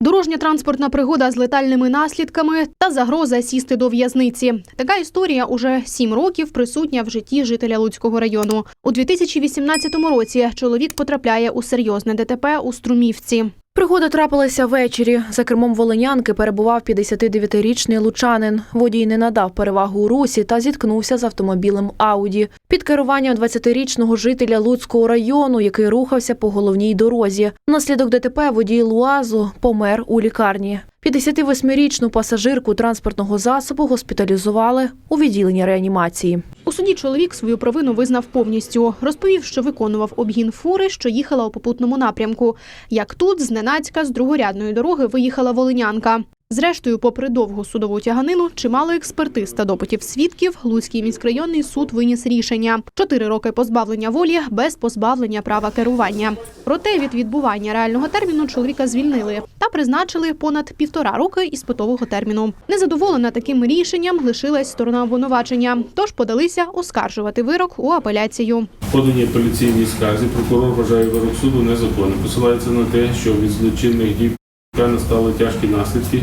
Дорожня транспортна пригода з летальними наслідками та загроза сісти до в'язниці. Така історія уже сім років присутня в житті жителя Луцького району. У 2018 році чоловік потрапляє у серйозне ДТП у Струмівці. Пригода трапилася ввечері. За кермом волинянки перебував 59-річний лучанин. Водій не надав перевагу у русі та зіткнувся з автомобілем Ауді під керуванням 20-річного жителя Луцького району, який рухався по головній дорозі. Внаслідок ДТП водій Луазу помер у лікарні. 58-річну пасажирку транспортного засобу госпіталізували у відділенні реанімації. У суді чоловік свою провину визнав повністю. Розповів, що виконував обгін фури, що їхала у попутному напрямку. Як тут зненацька з другорядної дороги виїхала волинянка. Зрештою, попри довгу судову тяганину, чимало експертиз та допитів свідків, Луцький міськрайонний суд виніс рішення: чотири роки позбавлення волі без позбавлення права керування. Проте від відбування реального терміну чоловіка звільнили та призначили понад півтора роки іспитового терміну. Незадоволена таким рішенням лишилась сторона обвинувачення, тож подалися оскаржувати вирок у апеляцію. В поданій апеляційній скарзі прокурор вважає вирок суду незаконним. Посилається на те, що від злочинних дій певно стали тяжкі наслідки,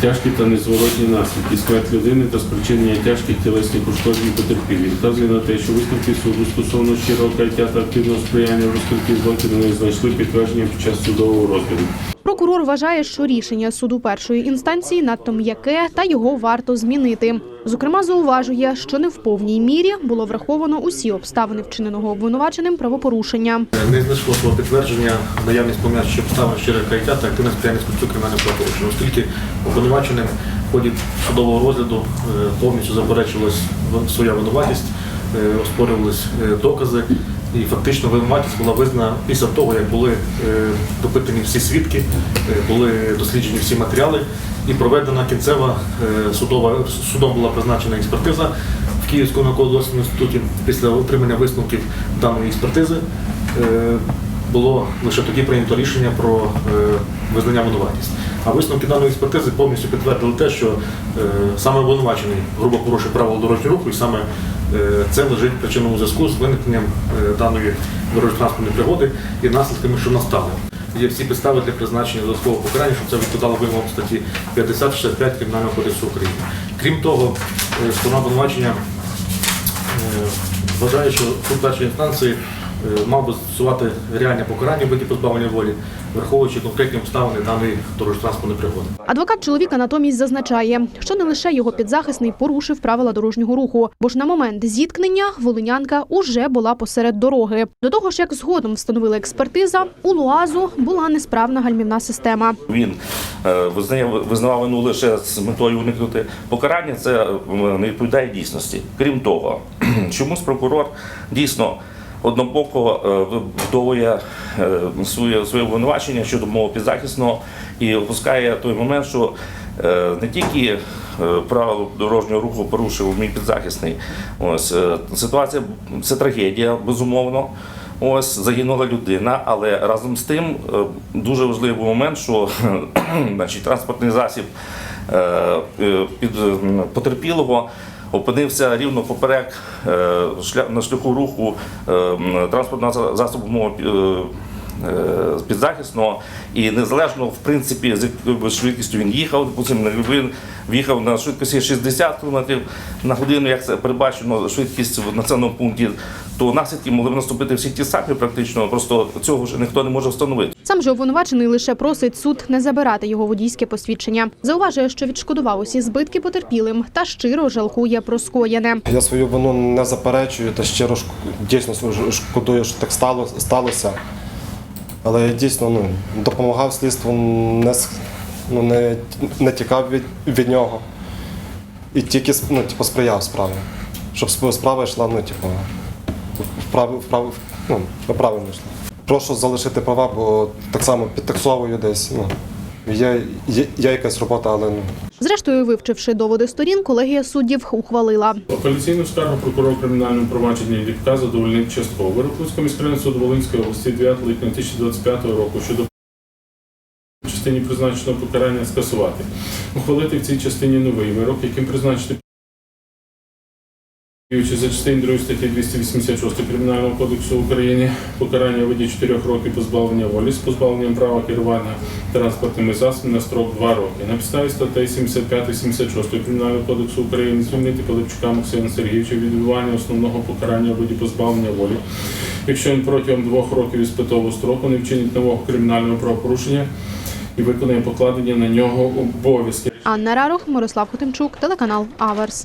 тяжкі та незворотні наслідки, смерть людини та спричинення тяжких тілесних ушкоджень потерпілих. Вказує на те, що висновки суду стосовно щирого каяття та активного сприяння в розкритті злочину не знайшли підтвердження під час судового розгляду. Прокурор вважає, що рішення суду першої інстанції надто м'яке та його варто змінити. Зокрема, зауважує, що не в повній мірі було враховано усі обставини вчиненого обвинуваченим правопорушення. Не знайшло свого підтвердження наявність пом'якших обставин щире каяття та активне сприяння скриттю кримінального правопорушення, оскільки обвинуваченим в ході судового розгляду е, повністю заперечувалась своя винуватість, е, оспорювались е, докази. І фактично винуватість була визнана після того, як були допитані всі свідки, були досліджені всі матеріали і проведена кінцева судова судом була призначена експертиза в Київському науково-дослідному інституті. Після отримання висновків даної експертизи було лише тоді прийнято рішення про е, визнання винуватість. А висновки даної експертизи повністю підтвердили те, що е, саме обвинувачений грубо порушив правила дорожнього руху, і саме е, це лежить в причинному зв'язку з виникненням даної дорожньо-транспортної пригоди і наслідками, що настали. Є всі підстави для призначення додаткового покарання, щоб це відповідало вимогам статті 50-65 Кримінального кодексу України. Крім того, сторона обвинувачення Вважаю, що суд першої інстанції мав би застосувати реальне покарання в виді позбавлення волі, враховуючи конкретні обставини даної дорожньо-транспортної пригоди. Адвокат чоловіка натомість зазначає, що не лише його підзахисний порушив правила дорожнього руху, бо ж на момент зіткнення волинянка уже була посеред дороги. До того ж, як згодом встановила експертиза, у Луазу була несправна гальмівна система. Він е, визнає, визнавав вину лише з метою уникнути покарання, це е, не відповідає дійсності. Крім того, чомусь прокурор дійсно однобоко е, вдовує е, своє, своє обвинувачення щодо мого підзахисного і опускає той момент, що е, не тільки правила дорожнього руху порушив мій підзахисний. Ось ситуація це трагедія, безумовно. Ось загинула людина, але разом з тим дуже важливий момент, що значить, транспортний засіб під потерпілого опинився рівно поперек е, на шляху руху е, транспортного за- засобу е, підзахисного, і незалежно в принципі з якою швидкістю він їхав, допустимо, він в'їхав на швидкості 60 км на годину, як це передбачено швидкість в населеному пункті, то наслідки могли б наступити всі ті самі практично, просто цього вже ніхто не може встановити. Сам же обвинувачений лише просить суд не забирати його водійське посвідчення. Зауважує, що відшкодував усі збитки потерпілим та щиро жалкує про скоєне. Я свою вину не заперечую та щиро дійсно шкодую, що так стало, сталося. Але я дійсно ну, допомагав слідству, не, ну, не, не тікав від, від нього. І тільки ну, типу, сприяв справі. Щоб справа йшла, ну, типу, вправ, вправ, ну, правильно йшла. Прошу залишити права, бо так само підтаксовую десь. Ну, є, є, є якась робота, але ну, Зрештою, вивчивши доводи сторін, колегія суддів ухвалила. Апеляційну скаргу прокурор кримінального провадження Ліпка задовольнив частково. Вирок Луцького суд суду Волинської області 9 липня 2025 року щодо частині призначеного покарання скасувати. Ухвалити в цій частині новий вирок, яким призначити за частиною 2 статті 286 Кримінального кодексу України, покарання у виді 4 років позбавлення волі з позбавленням права керування транспортними засобами на строк 2 роки. На підставі статей 75-76 Кримінального кодексу України звільнити Пилипчука Максима Сергійовича від відбування основного покарання у виді позбавлення волі, якщо він протягом двох років іспитового строку не вчинить нового кримінального правопорушення і виконує покладені на нього обов'язки. Анна Рарух, Мирослав Хотимчук, телеканал Аверс.